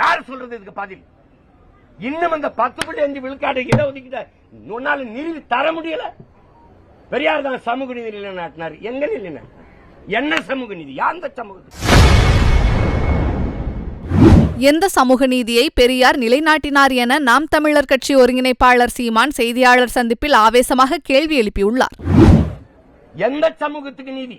யார் சொல்றது இதுக்கு பதில்? இன்னும் அந்த பத்து புள்ளி அஞ்சு விழுக்காடு இடஒதுக்கீடு உன்னால நிறுவி தர முடியல? பெரியார் தான் சமூக நீதி நிலைநாட்டினார் எங்க நிலைநாட்டினார் என்ன? சமூக நீதி? யாந்த சமூக நீதி? எந்த சமூக நீதியை பெரியார் நிலைநாட்டினார் என நாம் தமிழர் கட்சி ஒருங்கிணைப்பாளர் சீமான் செய்தியாளர் சந்திப்பில் ஆவேசமாக கேள்வி எழுப்பியுள்ளார். எந்த சமூகத்துக்கு நீதி?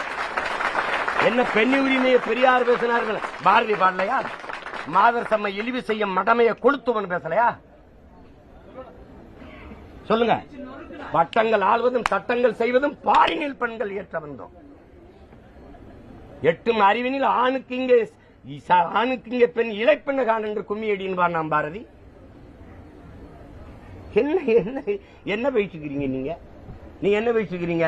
என்ன பெண் உரிமையை பெரியார் பேசினார்கள்? பாரதி பாடலையா? மாதர் சம்மை இழிவு செய்யும் மடமையை கொளுத்துவன் பேசலையா? சொல்லுங்க. வட்டங்கள் ஆள்வதும் சட்டங்கள் செய்வதும் பாரினில் பெண்கள் ஏற்ற வந்தோம் எட்டும் அறிவினில் ஆணுக்கு இங்கே ஆணுக்கு இங்கே பெண் இளைப்பெண்ண கான் என்று கும்மியடின்பார் நாம் பாரதி. என்ன என்ன என்ன பேசிக்கிறீங்க நீங்க? நீங்க என்ன பேசிக்கிறீங்க?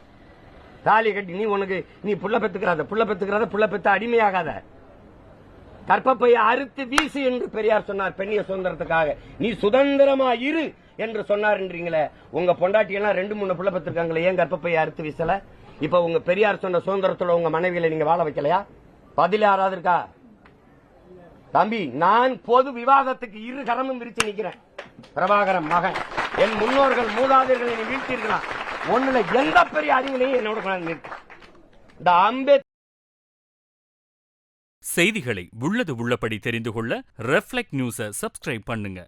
தாலி கட்டி நீ உனக்கு நீ புள்ள பெத்துக்கிறாத புள்ள பெத்துக்கிறாத புள்ள பெத்து அடிமையாகாத. கற்பப்பைய அறுத்து வீசு என்று பெரியார் சொன்னார் பெண்ணிய சுதந்திரத்துக்காக. நீ சுதந்திரமா இரு என்று சொன்னார்ன்றீங்களே உங்க பொண்டாட்டி எல்லாம் ரெண்டு மூணு புள்ள பெற்றிருக்காங்களே ஏன் கற்பப்பைய அறுத்து வீசல? இப்ப உங்க பெரியார் சொன்ன சுதந்திரத்துல உங்க மனைவியில நீங்க வாழ வைக்கலையா? பதில் யாராவது இருக்கா? தம்பி நான் பொது விவாதத்துக்கு இரு கரமும் விரிச்சு நிக்கிறேன். பிரபாகரன் மகன். என் முன்னோர்கள் மூதாதையர்களை நீ வீழ்த்தீர்களா? ஒண்ணுல எந்த பெரிய அறிவினையும் என்னோட கொண்டாந்து இந்த அம்பேத் செய்திகளை உள்ளது உள்ளபடி தெரிந்து கொள்ள ரெஃப்ளெக்ட் நியூஸை சப்ஸ்கிரைப் பண்ணுங்க.